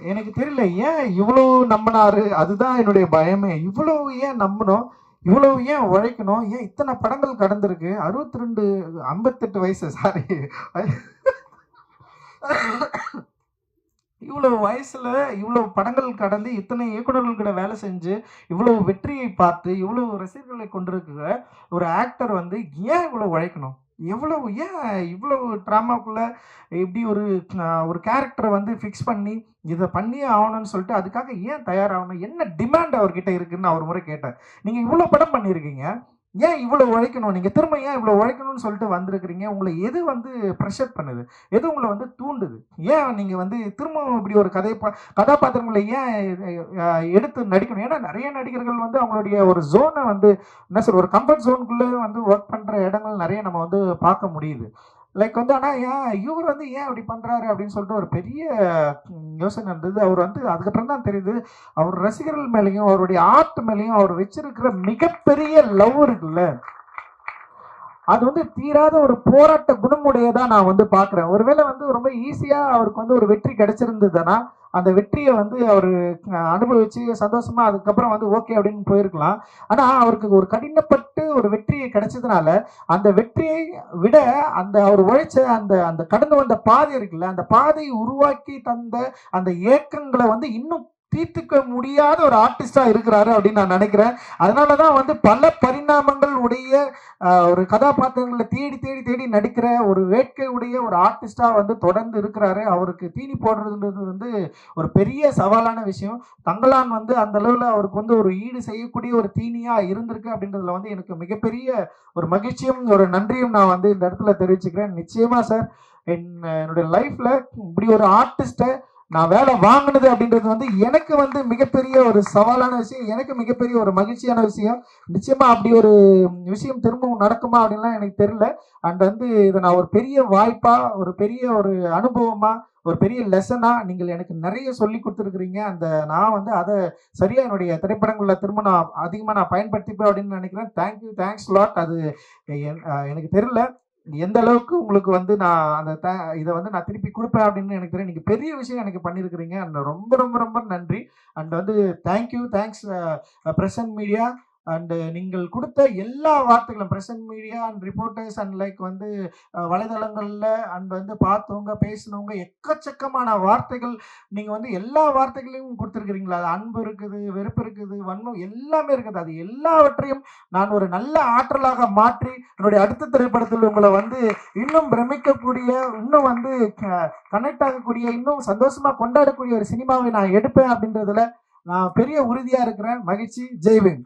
எனக்கு தெரியல ஏன் இவ்வளவு நம்பினாரு? அதுதான் என்னுடைய பயமே. இவ்வளவு ஏன் நம்பணும் இவ்வளவு ஏன் உழைக்கணும்? ஏன் இத்தனை படங்கள் கடந்திருக்கு? அறுபத்தி ரெண்டு ஐம்பத்தெட்டு வயசு சாரி இவ்வளவு வயசுல இவ்வளவு படங்கள் கடந்து இத்தனை இயக்குனர்கள் கூட வேலை செஞ்சு இவ்வளவு வெற்றியை பார்த்து இவ்வளவு ரசிகர்களை கொண்டிருக்கிற ஒரு ஆக்டர் வந்து ஏன் இவ்வளவு உழைக்கணும்? எவ்வளவு ஏன் இவ்வளவு ட்ராமாக்குள்ள இப்படி ஒரு ஒரு கேரக்டரை வந்து ஃபிக்ஸ் பண்ணி இதை பண்ணியே ஆகணும்னு சொல்லிட்டு அதுக்காக ஏன் தயாராகணும்? என்ன டிமாண்ட் அவர்கிட்ட இருக்குன்னு அவர் ஒரு முறை கேட்டேன். நீங்கள் இவ்வளோ படம் பண்ணியிருக்கீங்க. ஏன் இவ்வளோ உழைக்கணும்? நீங்கள் திரும்ப ஏன் இவ்வளோ உழைக்கணும்னு சொல்லிட்டு வந்திருக்கிறீங்க? உங்களை எது வந்து ப்ரெஷர் பண்ணுது? எது உங்களை வந்து தூண்டுது? ஏன் நீங்கள் வந்து திரும்ப இப்படி ஒரு கதை பா- கதாபாத்திரங்களை ஏன் எடுத்து நடிக்கணும்? ஏன்னா நிறைய நடிகர்கள் வந்து அவங்களுடைய ஒரு ஜோனை வந்து என்ன சொல்ற ஒரு கம்ஃபர்ட் ஜோனுக்குள்ளே வந்து ஒர்க் பண்ணுற இடங்கள் நிறைய நம்ம வந்து பார்க்க முடியுது. லைக் வந்து ஆனால் ஏன்? இவர் வந்து ஏன் அப்படி பண்றாரு? அப்படின்னு சொல்லிட்டு ஒரு பெரிய யோசனை இருந்தது. அவர் வந்து அதுக்கப்புறம் தான் தெரியுது அவர் ரசிகர்கள் மேலேயும் அவருடைய ஆர்ட் மேலேயும் அவர் வச்சிருக்கிற மிகப்பெரிய லவ் இருக்குல்ல? அது வந்து தீராத ஒரு போராட்ட குணமுடையதான் நான் வந்து பார்க்குறேன். ஒருவேளை வந்து ரொம்ப ஈஸியாக அவருக்கு வந்து ஒரு வெற்றி கிடைச்சிருந்ததுன்னா அந்த வெற்றியை வந்து அவர் அனுபவிச்சு சந்தோஷமா அதுக்கப்புறம் வந்து ஓகே அப்படின்னு போயிருக்கலாம். ஆனால் அவருக்கு ஒரு கடினப்பட்டு ஒரு வெற்றியை கிடைச்சதுனால அந்த வெற்றியை விட அந்த அவர் உழைச்ச அந்த அந்த கடந்து வந்த பாதை இருக்குல்ல அந்த பாதையை உருவாக்கி தந்த அந்த ஏக்கங்களை வந்து இன்னும் தீர்த்துக்க முடியாத ஒரு ஆர்டிஸ்டா இருக்கிறாரு அப்படின்னு நான் நினைக்கிறேன். அதனாலதான் வந்து பல பரிணாமங்கள் உடைய ஒரு கதாபாத்திரங்களை தேடி தேடி தேடி நடிக்கிற ஒரு வேட்கை உடைய ஒரு ஆர்டிஸ்டா வந்து தொடர்ந்து இருக்கிறாரு. அவருக்கு தீனி போடுறதுன்றது வந்து ஒரு பெரிய சவாலான விஷயம். தங்கலான் வந்து அந்த அளவுல அவருக்கு வந்து ஒரு ஈடு செய்யக்கூடிய ஒரு தீனியா இருந்திருக்கு அப்படின்றதுல வந்து எனக்கு மிகப்பெரிய ஒரு மகிழ்ச்சியும் ஒரு நன்றியும் நான் வந்து இந்த இடத்துல தெரிவிச்சுக்கிறேன். நிச்சயமா சார் என் என்னுடைய லைஃப்ல இப்படி ஒரு ஆர்டிஸ்ட்டை நான் வேலை வாங்கினது அப்படின்றது வந்து எனக்கு வந்து மிகப்பெரிய ஒரு சவாலான விஷயம் எனக்கு மிகப்பெரிய ஒரு மகிழ்ச்சியான விஷயம். நிச்சயமா அப்படி ஒரு விஷயம் திரும்பவும் நடக்குமா அப்படின்லாம் எனக்கு தெரியல. அண்ட் வந்து இதை நான் ஒரு பெரிய வாய்ப்பா ஒரு பெரிய ஒரு அனுபவமா ஒரு பெரிய லெசனா நீங்கள் எனக்கு நிறைய சொல்லி கொடுத்துருக்குறீங்க. அந்த நான் வந்து அதை சரியா என்னுடைய திரைப்படங்களில் திரும்ப நான் அதிகமாக நான் பயன்படுத்திப்பேன் அப்படின்னு நினைக்கிறேன். தேங்க்யூ தேங்க்ஸ் லாட் அது என்- எனக்கு தெரியல. எந்த அளவுக்கு உங்களுக்கு வந்து நான் அந்த த- இதை வந்து நான் திருப்பி கொடுப்பேன் அப்படின்னு எனக்கு தெரியும். நீங்கள் பெரிய விஷயம் எனக்கு பண்ணியிருக்கிறீங்க அண்ட் ரொம்ப ரொம்ப ரொம்ப நன்றி. அண்ட் வந்து thank you thanks present media and நீங்கள் கொடுத்த எல்லா வார்த்தைகளும் present media and reporters and like வந்து வலைதளங்களில் அண்ட் வந்து பார்த்தவங்க பேசினவங்க எக்கச்சக்கமான வார்த்தைகள் நீங்கள் வந்து எல்லா வார்த்தைகளையும் கொடுத்துருக்குறீங்களா? அது அன்பு இருக்குது வெறுப்பு இருக்குது வன்மம் எல்லாமே இருக்குது. அது எல்லாவற்றையும் நான் ஒரு நல்ல ஆற்றலாக மாற்றி என்னுடைய அடுத்த திரைப்படத்தில் உங்களை வந்து இன்னும் பிரமிக்கக்கூடிய இன்னும் வந்து கனெக்ட் ஆகக்கூடிய இன்னும் சந்தோஷமாக கொண்டாடக்கூடிய ஒரு சினிமாவை நான் எடுப்பேன் அப்படின்றதுல நான் பெரிய உறுதியாக இருக்கிறேன். மகிழ்ச்சி. ஜெய்வின்